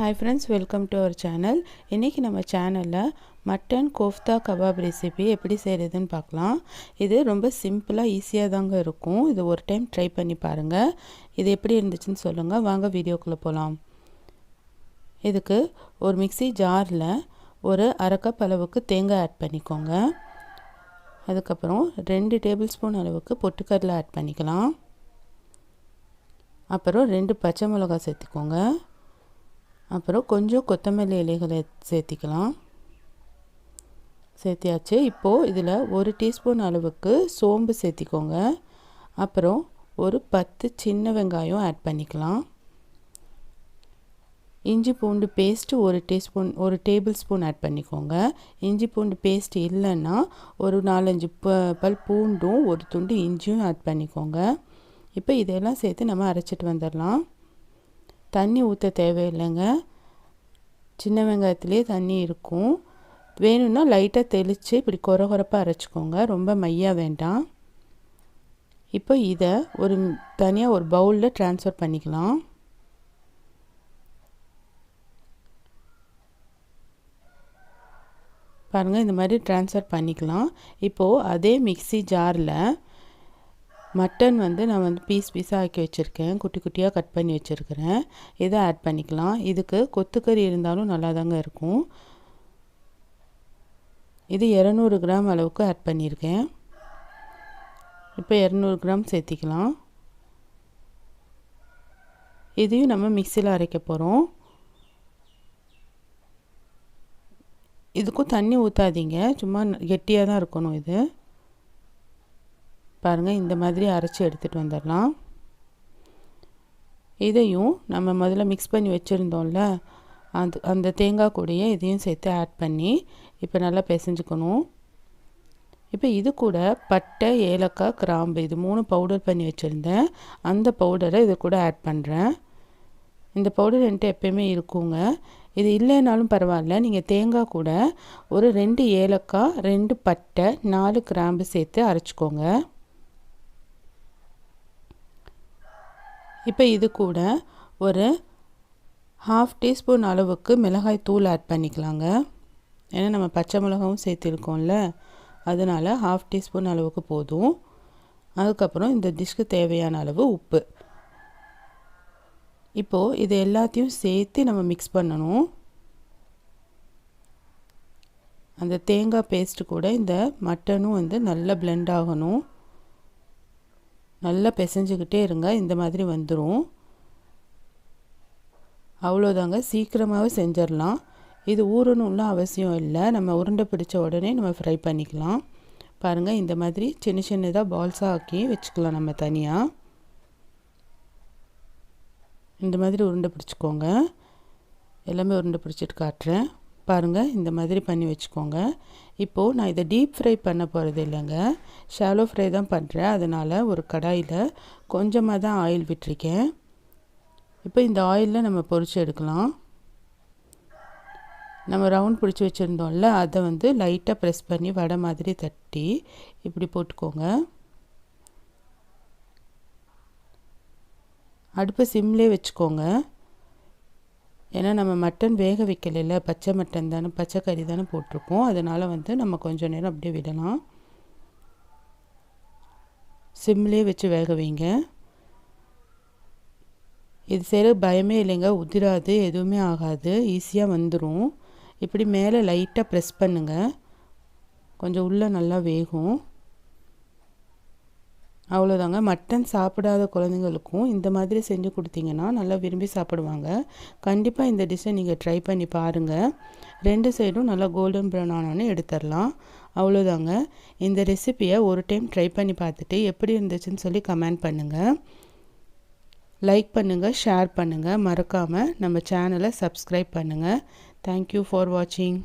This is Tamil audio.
Hi friends welcome to our channel இன்றைக்கி நம்ம சேனலில் மட்டன் கோஃப்தா கபாப் ரெசிபி எப்படி செய்கிறதுன்னு பார்க்கலாம். இது ரொம்ப சிம்பிளாக ஈஸியாக தாங்க இருக்கும். இது ஒரு டைம் ட்ரை பண்ணி பாருங்கள் இது எப்படி இருந்துச்சுன்னு சொல்லுங்கள் வாங்க வீடியோக்குள்ளே போகலாம் இதுக்கு ஒரு மிக்சி ஜாரில் ஒரு அரைக்கப் அளவுக்கு தேங்காய் ஆட் பண்ணிக்கோங்க. அதுக்கப்புறம் ரெண்டு டேபிள் ஸ்பூன் அளவுக்கு பொட்டுக்கடலை ஆட் பண்ணிக்கலாம். அப்புறம் ரெண்டு பச்சை மிளகாய் சேர்த்துக்கோங்க. அப்புறம் கொஞ்சம் கொத்தமல்லி இலைகளை சேர்த்திக்கலாம். சேர்த்தியாச்சு. இப்போது இதில் ஒரு டீஸ்பூன் அளவுக்கு சோம்பு சேர்த்திக்கோங்க. அப்புறம் ஒரு பத்து சின்ன வெங்காயம் ஆட் பண்ணிக்கலாம். இஞ்சி பூண்டு பேஸ்ட்டு ஒரு டீஸ்பூன் ஒரு டேபிள் ஸ்பூன் ஆட் பண்ணிக்கோங்க. இஞ்சி பூண்டு பேஸ்ட் இல்லைன்னா ஒரு நாலஞ்சு ப பல் பூண்டும் ஒரு துண்டு இஞ்சியும் ஆட் பண்ணிக்கோங்க. இப்போ இதெல்லாம் சேர்த்து நம்ம அரைச்சிட்டு வந்துடலாம். தண்ணி ஊற்ற தேவையில்லைங்க. சின்ன வெங்காயத்துலேயே தண்ணி இருக்கும். வேணும்னா லைட்டாக தெளித்து இப்படி குறை குறைப்பாக அரைச்சிக்கோங்க. ரொம்ப மையாக வேண்டாம். இப்போ இதை ஒரு தனியாக ஒரு பவுலில் ட்ரான்ஸ்ஃபர் பண்ணிக்கலாம். பாருங்கள் இந்த மாதிரி ட்ரான்ஸ்ஃபர் பண்ணிக்கலாம். இப்போது அதே மிக்சி ஜாரில் மட்டன் வந்து நான் வந்து பீஸ் பீஸாக ஆக்கி வச்சுருக்கேன். குட்டி குட்டியாக கட் பண்ணி வச்சுருக்கிறேன். இதை ஆட் பண்ணிக்கலாம். இதுக்கு கொத்துக்கறி இருந்தாலும் நல்லா தாங்க இருக்கும். இது இரநூறு கிராம் அளவுக்கு ஆட் பண்ணியிருக்கேன். இப்போ இரநூறு கிராம் சேர்த்திக்கலாம். இதையும் நம்ம மிக்சியில் அரைக்க போகிறோம் இதுக்கும் தண்ணி ஊற்றாதீங்க சும்மா கெட்டியாக தான் இருக்கணும் இது. பாருங்கள் இந்த மாதிரி அரைச்சி எடுத்துகிட்டு வந்துடலாம். இதையும் நம்ம முதல்ல மிக்ஸ் பண்ணி வச்சுருந்தோம்ல அந்த அந்த தேங்காய் கூடையே இதையும் சேர்த்து ஆட் பண்ணி இப்போ நல்லா பிசைஞ்சுக்கணும். இப்போ இது கூட பட்டை ஏலக்காய் கிராம்பு இது மூணு பவுடர் பண்ணி வச்சுருந்தேன். அந்த பவுடரை இது கூட ஆட் பண்ணுறேன் இந்த பவுடர் என்கிட்ட எப்பயுமே இருக்குங்க. இது இல்லைனாலும் பரவாயில்ல நீங்கள் தேங்காய் கூட ஒரு ரெண்டு ஏலக்காய் ரெண்டு பட்டை நாலு கிராம்பு சேர்த்து அரைச்சிக்கோங்க. இப்போ இது கூட ஒரு ஹாஃப் டீஸ்பூன் அளவுக்கு மிளகாய் தூள் ஆட் பண்ணிக்கலாங்க. ஏன்னா நம்ம பச்சை மிளகாவும் சேர்த்துருக்கோம்ல. அதனால் ஹாஃப் டீஸ்பூன் அளவுக்கு போதும். அதுக்கப்புறம் இந்த டிஷ்க்கு தேவையான அளவு உப்பு. இப்போது இது எல்லாத்தையும் சேர்த்து நம்ம மிக்ஸ் பண்ணணும். அந்த தேங்காய் பேஸ்ட்டு கூட இந்த மட்டனும் வந்து நல்லா பிளெண்ட் ஆகணும். நல்லா பிசைஞ்சிக்கிட்டே இருங்க. இந்த மாதிரி வந்துடும் அவ்வளோதாங்க. சீக்கிரமாகவே செஞ்சிடலாம். இது ஊறணும்லாம் அவசியம் இல்லை. நம்ம உருண்டை பிடிச்ச உடனே நம்ம ஃப்ரை பண்ணிக்கலாம். பாருங்கள் இந்த மாதிரி சின்ன சின்னதாக பால்ஸாக ஆக்கி வச்சுக்கலாம் நம்ம தனியாக இந்த மாதிரி உருண்டை பிடிச்சிக்கோங்க. எல்லாமே உருண்டை பிடிச்சிட்டு காட்டுறேன். பாருங்கள் இந்த மாதிரி பண்ணி வச்சுக்கோங்க. இப்போது நான் இதை டீப் ஃப்ரை பண்ண போகிறது இல்லைங்க. ஷாலோ ஃப்ரை தான் பண்ணுறேன் அதனால் ஒரு கடாயில் கொஞ்சமாக தான் ஆயில் விட்டுருக்கேன். இப்போ இந்த ஆயிலில் நம்ம பொறிச்சு எடுக்கலாம். நம்ம ரவுண்ட் பிடிச்சி வச்சுருந்தோம்ல அதை வந்து லைட்டாக ப்ரெஸ் பண்ணி வடை மாதிரி தட்டி இப்படி போட்டுக்கோங்க. அடுப்பை சிம்லே வச்சுக்கோங்க. ஏன்னா நம்ம மட்டன் வேக வைக்கல பச்சை மட்டன் தானே பச்சை கறி தானே போட்டிருக்கோம் அதனால் வந்து நம்ம கொஞ்சம் நேரம் அப்படியே விடலாம். சிம்லேயே வச்சு வேக வைங்க. இது செய்கிற பயமே இல்லைங்க. உதிராது எதுவுமே ஆகாது. ஈஸியாக வந்துடும் இப்படி மேலே லைட்டாக ப்ரெஸ் பண்ணுங்கள் கொஞ்சம் உள்ளே நல்லா வேகும். அவ்வளோதாங்க மட்டன் சாப்பிடாத குழந்தைங்களுக்கும் இந்த மாதிரி செஞ்சு கொடுத்தீங்கன்னா நல்லா விரும்பி சாப்பிடுவாங்க. கண்டிப்பாக இந்த டிஷ்ஷை நீங்கள் ட்ரை பண்ணி பாருங்கள் ரெண்டு சைடும் நல்லா கோல்டன் ப்ரௌன் ஆனோன்னு எடுத்துடலாம். அவ்வளோதாங்க இந்த ரெசிப்பியை ஒரு டைம் ட்ரை பண்ணி பார்த்துட்டு எப்படி இருந்துச்சுன்னு சொல்லி கமெண்ட் பண்ணுங்கள் லைக் பண்ணுங்கள் ஷேர் பண்ணுங்கள் மறக்காமல் நம்ம சேனலை சப்ஸ்கிரைப் பண்ணுங்கள் தேங்க்யூ ஃபார் வாட்சிங்